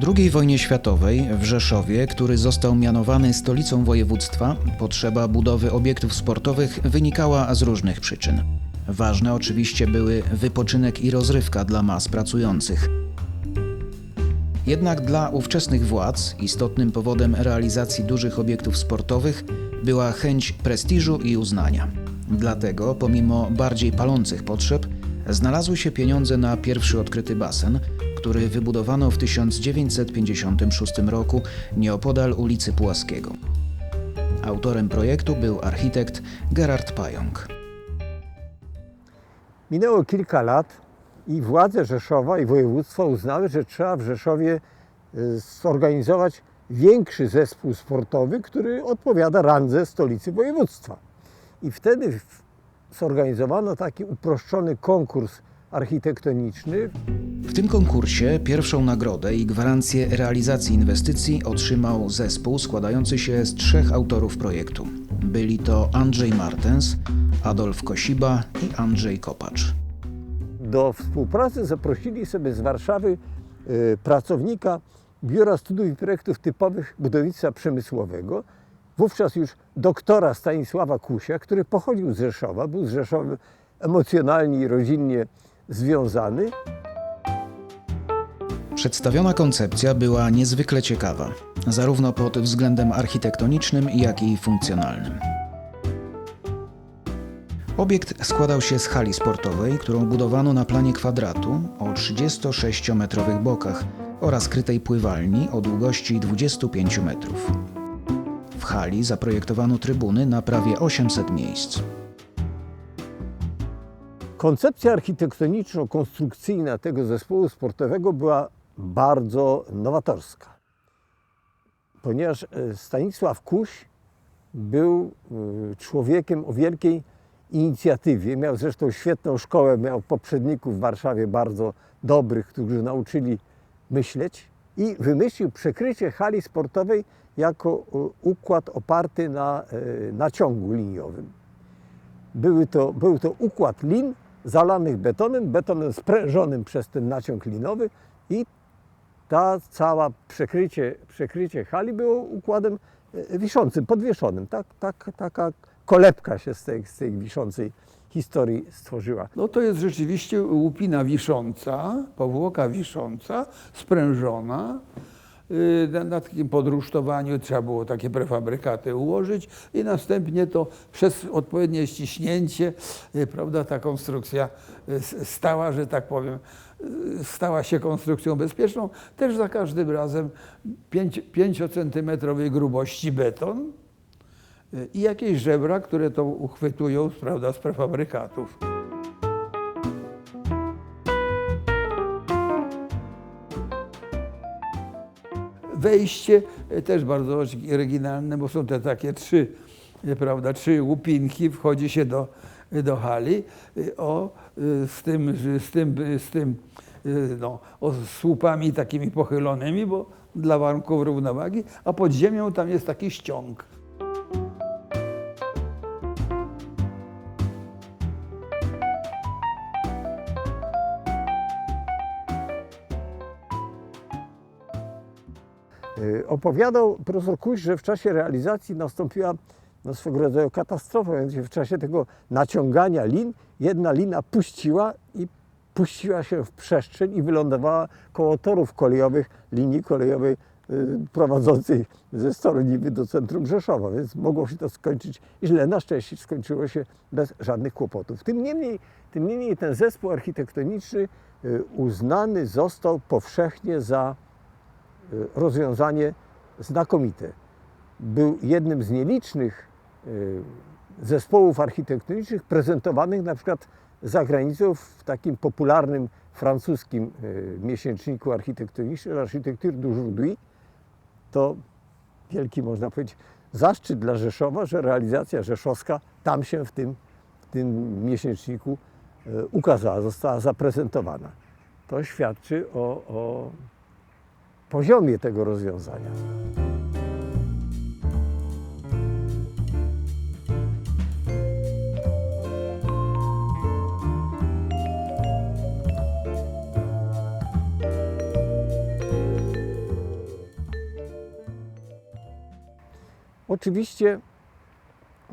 Po II wojnie światowej w Rzeszowie, który został mianowany stolicą województwa, potrzeba budowy obiektów sportowych wynikała z różnych przyczyn. Ważne oczywiście były wypoczynek i rozrywka dla mas pracujących. Jednak dla ówczesnych władz istotnym powodem realizacji dużych obiektów sportowych była chęć prestiżu i uznania. Dlatego, pomimo bardziej palących potrzeb, znalazły się pieniądze na pierwszy odkryty basen, który wybudowano w 1956 roku nieopodal ulicy Pułaskiego. Autorem projektu był architekt Gerard Pająk. Minęło kilka lat i władze Rzeszowa i województwa uznały, że trzeba w Rzeszowie y, zorganizować większy zespół sportowy, który odpowiada randze stolicy województwa. I wtedy zorganizowano taki uproszczony konkurs architektoniczny. W tym konkursie pierwszą nagrodę i gwarancję realizacji inwestycji otrzymał zespół składający się z trzech autorów projektu. Byli to Andrzej Martens, Adolf Kosiba i Andrzej Kopacz. Do współpracy zaprosili sobie z Warszawy y, pracownika Biura Studiów i Projektów Typowych Budownictwa Przemysłowego, wówczas już doktora Stanisława Kusia, który pochodził z Rzeszowa, był z Rzeszowem emocjonalnie i rodzinnie związany. Przedstawiona koncepcja była niezwykle ciekawa, zarówno pod względem architektonicznym, jak i funkcjonalnym. Obiekt składał się z hali sportowej, którą budowano na planie kwadratu o 36-metrowych bokach oraz krytej pływalni o długości 25 metrów. Hali zaprojektowano trybuny na prawie 800 miejsc. Koncepcja architektoniczno-konstrukcyjna tego zespołu sportowego była bardzo nowatorska, ponieważ e, Stanisław Kuś był e, człowiekiem o wielkiej inicjatywie. Miał zresztą świetną szkołę, miał poprzedników w Warszawie bardzo dobrych, którzy nauczyli myśleć i wymyślił przekrycie hali sportowej jako układ oparty na e, naciągu liniowym. Były to, był to układ lin zalanych betonem, betonem sprężonym przez ten naciąg linowy i ta cała przekrycie, przekrycie hali było układem e, wiszącym, podwieszonym. Tak, tak, taka kolebka się z tej, z tej wiszącej historii stworzyła. No to jest rzeczywiście łupina wisząca, powłoka wisząca, sprężona. Yy, Na, na takim podrusztowaniu trzeba było takie prefabrykaty ułożyć i następnie to przez odpowiednie ściśnięcie, yy, prawda, ta konstrukcja s- stała, że tak powiem, stała się konstrukcją bezpieczną. Też za każdym razem 5-centymetrowej grubości beton, i jakieś żebra, które to uchwytują prawda, z prefabrykatów. Wejście e, też bardzo oryginalne, bo są te takie trzy, e, prawda, trzy łupinki, wchodzi się do, do hali e, o, e, z tym, z tym, z tym e, no, o, słupami takimi pochylonymi, bo dla warunków równowagi, a pod ziemią tam jest taki ściąg. Opowiadał profesor Kuś, że w czasie realizacji nastąpiła no, swego rodzaju katastrofa, mianowicie w czasie tego naciągania lin jedna lina puściła i puściła się w przestrzeń i wylądowała koło torów kolejowych linii kolejowej y, prowadzącej ze Storoniwy do centrum Rzeszowa, więc mogło się to skończyć źle. Na szczęście skończyło się bez żadnych kłopotów. Tym niemniej, tym niemniej ten zespół architektoniczny y, uznany został powszechnie za y, rozwiązanie znakomite. Był jednym z nielicznych y, zespołów architektonicznych prezentowanych na przykład za granicą w takim popularnym francuskim y, miesięczniku architektonicznym Architecture d'aujourd'hui. To wielki, można powiedzieć, zaszczyt dla Rzeszowa, że realizacja rzeszowska tam się w tym, w tym miesięczniku y, ukazała, została zaprezentowana. To świadczy o, o poziomie tego rozwiązania. Oczywiście,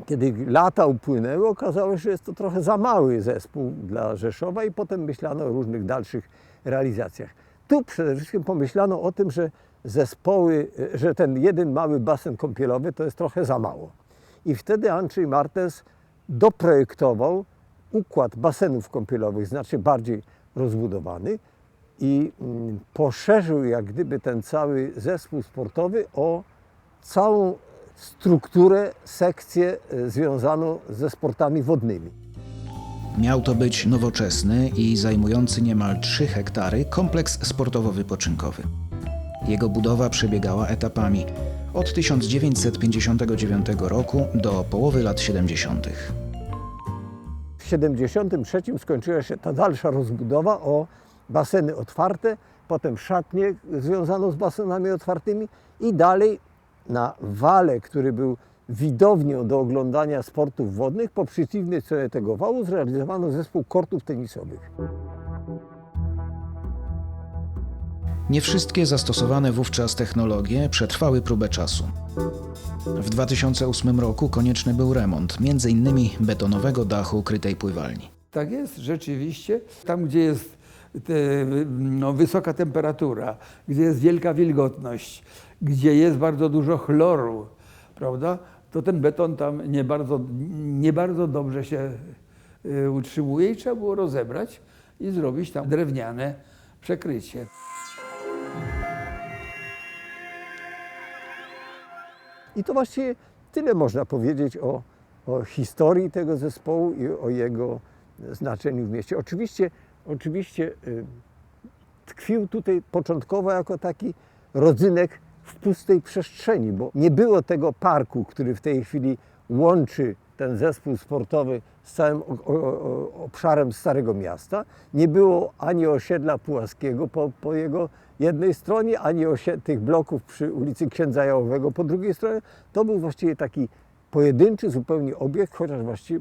kiedy lata upłynęły, okazało się, że jest to trochę za mały zespół dla Rzeszowa i potem myślano o różnych dalszych realizacjach. Tu przede wszystkim pomyślano o tym, że zespoły, że ten jeden mały basen kąpielowy to jest trochę za mało. I wtedy Andrzej Martens doprojektował układ basenów kąpielowych znacznie bardziej rozbudowany i mm, poszerzył jak gdyby ten cały zespół sportowy o całą strukturę, sekcję e, związaną ze sportami wodnymi. Miał to być nowoczesny i zajmujący niemal 3 hektary kompleks sportowo-wypoczynkowy. Jego budowa przebiegała etapami od 1959 roku do połowy lat 70. W 73 skończyła się ta dalsza rozbudowa o baseny otwarte, potem szatnie związaną z basenami otwartymi i dalej na wale, który był widownią do oglądania sportów wodnych, po przeciwnej stronie tego wału zrealizowano zespół kortów tenisowych. Nie wszystkie zastosowane wówczas technologie przetrwały próbę czasu. W 2008 roku konieczny był remont, m.in. betonowego dachu krytej pływalni. Tak jest, rzeczywiście. Tam, gdzie jest te, no, wysoka temperatura, gdzie jest wielka wilgotność, gdzie jest bardzo dużo chloru, prawda, to ten beton tam nie bardzo, nie bardzo dobrze się y, utrzymuje i trzeba było rozebrać i zrobić tam drewniane przekrycie. I to właściwie tyle można powiedzieć o, o historii tego zespołu i o jego znaczeniu w mieście. Oczywiście, oczywiście y, tkwił tutaj początkowo jako taki rodzynek w pustej przestrzeni, bo nie było tego parku, który w tej chwili łączy ten zespół sportowy z całym obszarem Starego Miasta. Nie było ani osiedla Pułaskiego po, po jego jednej stronie, ani tych bloków przy ulicy Księdza Jałowego po drugiej stronie. To był właściwie taki pojedynczy zupełnie obiekt, chociaż właściwie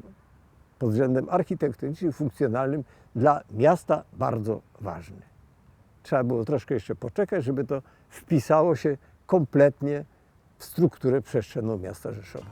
pod względem architektonicznym, funkcjonalnym dla miasta bardzo ważny. Trzeba było troszkę jeszcze poczekać, żeby to wpisało się kompletnie w strukturę przestrzenną miasta Rzeszowa.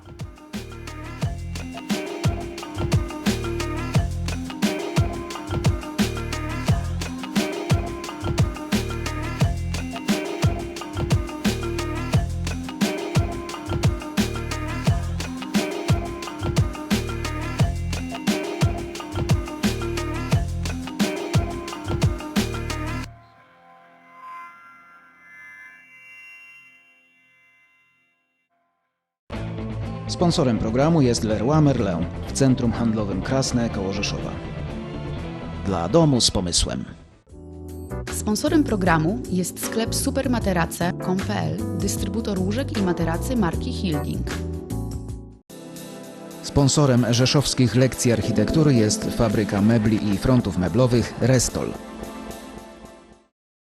Sponsorem programu jest Leroy Merlin w centrum handlowym Krasne koło Rzeszowa. Dla domu z pomysłem. Sponsorem programu jest sklep supermaterace.com.pl, dystrybutor łóżek i materacy marki Hilding. Sponsorem rzeszowskich lekcji architektury jest fabryka mebli i frontów meblowych Restol.